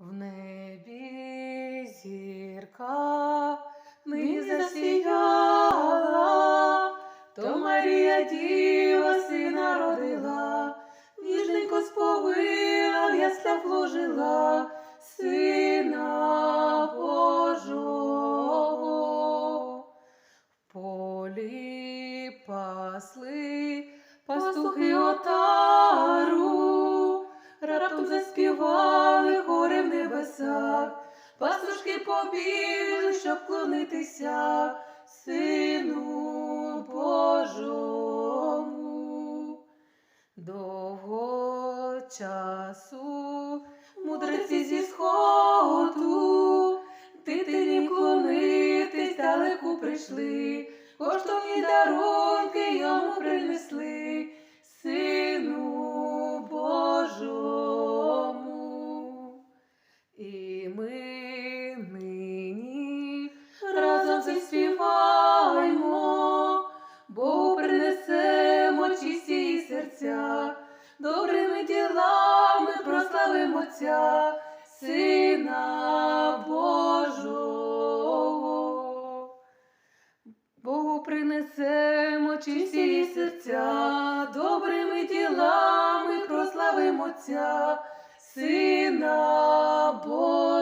В небі зірка нині засіяла, то Марія Діва сина родила, ніжненько сповила, в яслях вложила сина Божого. В полі пасли пастухи отару, пастушки побігли, щоб клонитися сину Божому. Довго часу мудреці зі сходу, дитині клонитись далеко прийшли, коштовні дарунки Отця, Сина Божого. Богу принесемо чисті серця, добрими ділами прославимо Отця, Сина Божого.